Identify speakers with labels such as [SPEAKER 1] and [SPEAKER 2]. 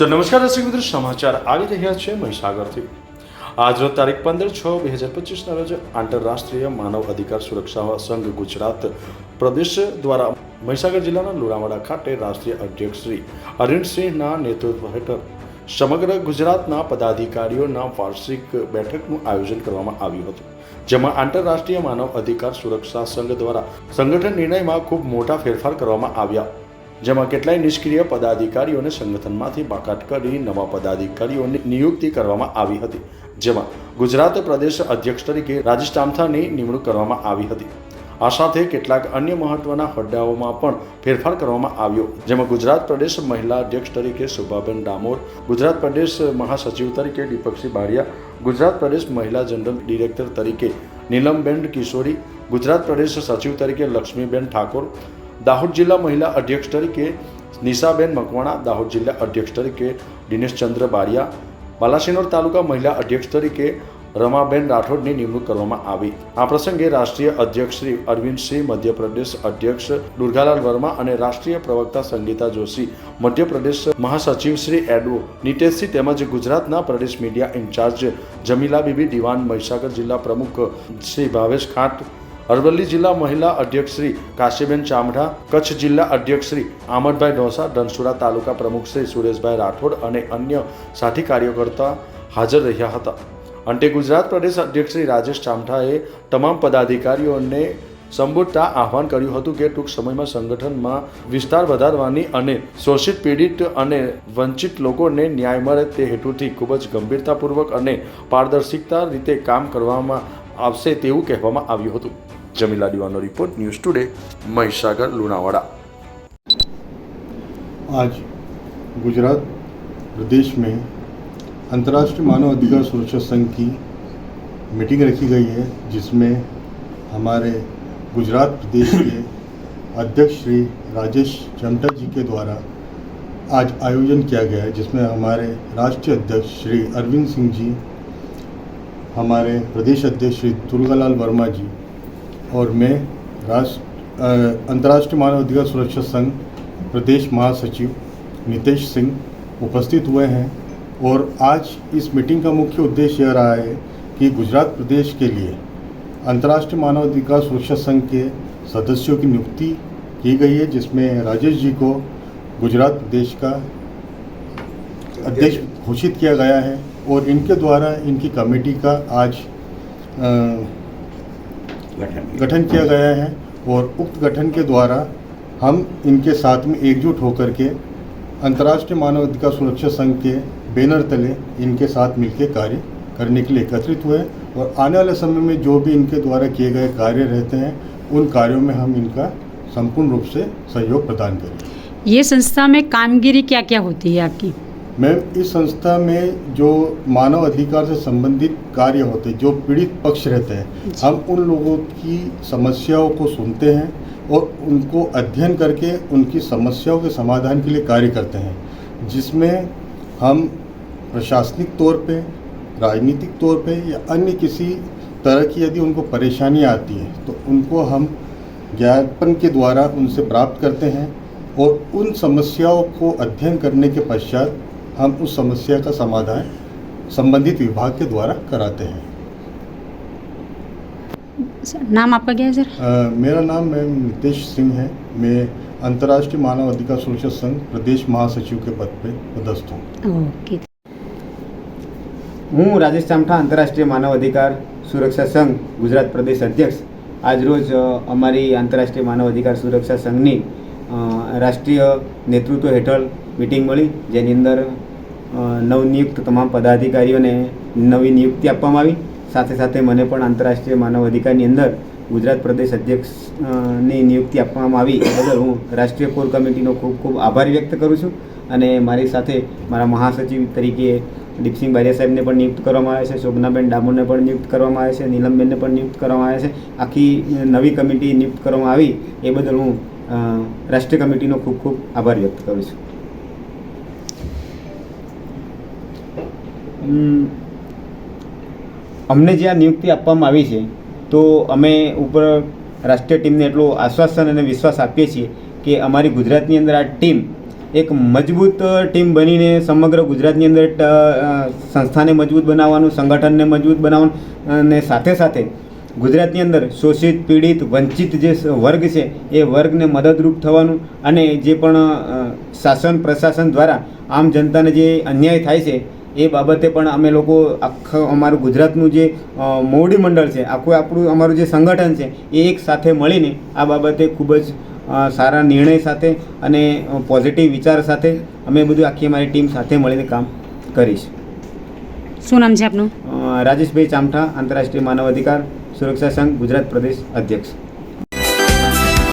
[SPEAKER 1] તો નમસ્કાર દર્શક મિત્રો, સમાચાર આવી રહ્યા છે મહીસાગરથી. આજરોજ તારીખ પંદર છ બે હજાર પચીસના રોજ આંતરરાષ્ટ્રીય માનવ અધિકાર સુરક્ષા સંઘ ગુજરાત પ્રદેશ દ્વારા મહીસાગર જિલ્લાના લુણાવાડા ખાતે રાષ્ટ્રીય અધ્યક્ષ શ્રી અરવિંદસિંહના નેતૃત્વ હેઠળ સમગ્ર ગુજરાતના પદાધિકારીઓના વાર્ષિક બેઠકનું આયોજન કરવામાં આવ્યું હતું, જેમાં આંતરરાષ્ટ્રીય માનવ અધિકાર સુરક્ષા સંઘ દ્વારા સંગઠન નિર્ણયમાં ખૂબ મોટા ફેરફાર કરવામાં આવ્યા. જેમાં કેટલાય નિષ્ક્રિય પદાધિકારીઓને સંગઠનમાંથી બાકાત કરી નવા પદાધિકારીઓની નિયુક્તિ કરવામાં આવી હતી, જેમાં ગુજરાત પ્રદેશ અધ્યક્ષ તરીકે રાજેશ ચામથાની નિમણૂક કરવામાં આવી હતી. આ સાથે કેટલાક અન્ય મહત્વના હોદ્દાઓમાં પણ ફેરફાર કરવામાં આવ્યો, જેમાં ગુજરાત પ્રદેશ મહિલા અધ્યક્ષ તરીકે શોભાબેન ડામોર, ગુજરાત પ્રદેશ મહાસચિવ તરીકે દીપકસિંહ બારિયા, ગુજરાત પ્રદેશ મહિલા જનરલ ડિરેક્ટર તરીકે નીલમબેન કિશોરી, ગુજરાત પ્રદેશ સચિવ તરીકે લક્ષ્મીબેન ઠાકોર દાહોદ જિલ્લા મહિલા અધ્યક્ષ તરીકે નિશાબેન મકવાણા, દાહોદ જિલ્લા અધ્યક્ષ તરીકે દિનેશચંદ્ર બારિયા, બાલાસિનોર તાલુકા મહિલા અધ્યક્ષ તરીકે રમાબેન રાઠોડની નિમણૂક કરવામાં આવી. આ પ્રસંગે રાષ્ટ્રીય અધ્યક્ષ શ્રી અરવિંદસિંહ મધ્યપ્રદેશ અધ્યક્ષ દુર્ગાલાલ વર્મા અને રાષ્ટ્રીય પ્રવક્તા સંગીતા જોશી, મધ્યપ્રદેશ મહાસચિવ શ્રી એડવો નિતેશસિંહ તેમજ ગુજરાતના પ્રદેશ મીડિયા ઇન્ચાર્જ જમીલા બીબી દિવાન, મહીસાગર જિલ્લા પ્રમુખ શ્રી ભાવેશ ખાંટ અરવલ્લી જિલ્લા મહિલા અધ્યક્ષ શ્રી કાશીબેન ચામડા, કચ્છ જિલ્લા અધ્યક્ષ શ્રી આમદભાઈ ઢોસા, ધનસુરા તાલુકા પ્રમુખ શ્રી સુરેશભાઈ રાઠોડ અને અન્ય સાથી કાર્યકર્તા હાજર રહ્યા હતા. અંતે ગુજરાત પ્રદેશ અધ્યક્ષ શ્રી રાજેશ ચામઠાએ તમામ પદાધિકારીઓને સંબોધતા આહવાન કર્યું હતું કે ટૂંક સમયમાં સંગઠનમાં વિસ્તાર વધારવાની અને શોષિત પીડિત અને વંચિત લોકોને ન્યાય મળે તે હેતુથી ખૂબ જ ગંભીરતાપૂર્વક અને પારદર્શિકતા રીતે કામ કરવામાં આવશે તેવું કહેવામાં આવ્યું હતું. Jamila દીવાનો report news today Mahisagar Lunawada
[SPEAKER 2] आज गुजरात प्रदेश में अंतर्राष्ट्रीय मानव अधिकार सुरक्षा संघ की मीटिंग रखी गई है जिसमें हमारे गुजरात प्रदेश के अध्यक्ष श्री राजेश चमटा जी के द्वारा आज आयोजन किया गया है जिसमें हमारे राष्ट्रीय अध्यक्ष श्री अरविंद सिंह जी हमारे प्रदेश अध्यक्ष श्री दुर्गालाल वर्मा जी और मैं राष्ट्र अंतर्राष्ट्रीय मानव अधिकार सुरक्षा संघ प्रदेश महासचिव नितेश सिंह उपस्थित हुए हैं और आज इस मीटिंग का मुख्य उद्देश्य यह रहा है कि गुजरात प्रदेश के लिए अंतर्राष्ट्रीय मानव अधिकार सुरक्षा संघ के सदस्यों की नियुक्ति की गई है जिसमें राजेश जी को गुजरात प्रदेश का अध्यक्ष घोषित किया गया है और इनके द्वारा इनकी कमेटी का आज अ, गठन किया। गया है और उक्त गठन के द्वारा हम इनके साथ में एकजुट होकर के अंतर्राष्ट्रीय मानव अधिकार सुरक्षा संघ के बैनर तले इनके साथ मिलकर कार्य करने के लिए एकत्रित हुए और आने वाले समय में जो भी इनके द्वारा किए गए कार्य रहते हैं उन कार्यों में हम इनका संपूर्ण रूप से सहयोग प्रदान करें
[SPEAKER 3] ये संस्था में कामगिरी क्या क्या होती है आपकी?
[SPEAKER 2] मैम इस संस्था में जो मानव अधिकार से संबंधित कार्य होते हैं जो पीड़ित पक्ष रहते हैं हम उन लोगों की समस्याओं को सुनते हैं और उनको अध्ययन करके उनकी समस्याओं के समाधान के लिए कार्य करते हैं जिसमें हम प्रशासनिक तौर पे राजनीतिक तौर पे या अन्य किसी तरह की यदि उनको परेशानी आती है तो उनको हम ज्ञापन के द्वारा उनसे प्राप्त करते हैं और उन समस्याओं को अध्ययन करने के पश्चात हम उस समस्या का समाधान संबंधित विभाग के द्वारा कराते हैं
[SPEAKER 3] नाम आपका क्या है सर
[SPEAKER 2] अ, मेरा नाम मैम नितेश सिंह है मैं अंतर्राष्ट्रीय मानव अधिकार सुरक्षा संघ प्रदेश महासचिव के पद पे पदस्थ हूँ
[SPEAKER 3] ओके
[SPEAKER 4] હું રાજેશ ચામઠા આંતરરાષ્ટ્રીય માનવ અધિકાર સુરક્ષા સંઘ ગુજરાત પ્રદેશ અધ્યક્ષ આજરોજ અ, અમારી આંતરરાષ્ટ્રીય માનવ અધિકાર સુરક્ષા સંઘની અ, રાષ્ટ્રીય નેતૃત્વ હેઠળ મિટિંગ મળી જેની અંદર અ, નવનિયુક્ત તમામ પદાધિકારીઓને નવી નિયુક્તિ આપવામાં આવી. સાથે સાથે મને પણ આંતરરાષ્ટ્રીય માનવ અધિકારની અંદર ગુજરાત પ્રદેશ અધ્યક્ષની નિયુક્તિ આપવામાં આવી. એ બદલ હું રાષ્ટ્રીય કોર કમિટીનો ખૂબ ખૂબ આભાર વ્યક્ત કરું છું અને મારી સાથે મારા મહાસચિવ તરીકે દીપસિંહ બારિયા સાહેબને પણ નિયુક્ત કરવામાં આવે છે, શોભનાબેન ડામોરને પણ નિયુક્ત કરવામાં આવે છે, નીલમબેનને પણ નિયુક્ત કરવામાં આવે છે. આખી નવી કમિટી નિયુક્ત કરવામાં આવી. એ બદલ હું રાષ્ટ્રીય કમિટીનો ખૂબ ખૂબ આભાર વ્યક્ત કરું છું. અમને જે આ નિયુક્તિ આપવામાં આવી છે, તો અમે ઉપર રાષ્ટ્રીય ટીમને એટલો આશ્વાસન અને વિશ્વાસ આપીએ છીએ કે અમારી ગુજરાતની અંદર આ ટીમ એક મજબૂત ટીમ બનીને સમગ્ર ગુજરાતની અંદર સંસ્થાને મજબૂત બનાવવાનું, સંગઠનને મજબૂત બનાવવાનું અને સાથે સાથે ગુજરાતની અંદર શોષિત, પીડિત, વંચિત જે વર્ગ છે, એ વર્ગને મદદરૂપ થવાનું અને જે પણ શાસન, પ્રશાસન દ્વારા આમ જનતાને જે અન્યાય થાય છે એ બાબતે પણ અમે લોકો આખું અમારું ગુજરાતનું જે મોવડી મંડળ છે આખું આપણું અમારું જે સંગઠન છે એ એક સાથે મળીને આ બાબતે ખૂબ જ સારા નિર્ણય સાથે અને પોઝિટિવ વિચાર સાથે અમે બધું આખી અમારી ટીમ સાથે મળીને કામ કરીશ.
[SPEAKER 3] શું નામ છે આપનું?
[SPEAKER 4] રાજેશભાઈ ચામઠા આંતરરાષ્ટ્રીય માનવ અધિકાર સુરક્ષા સંઘ ગુજરાત પ્રદેશ અધ્યક્ષ.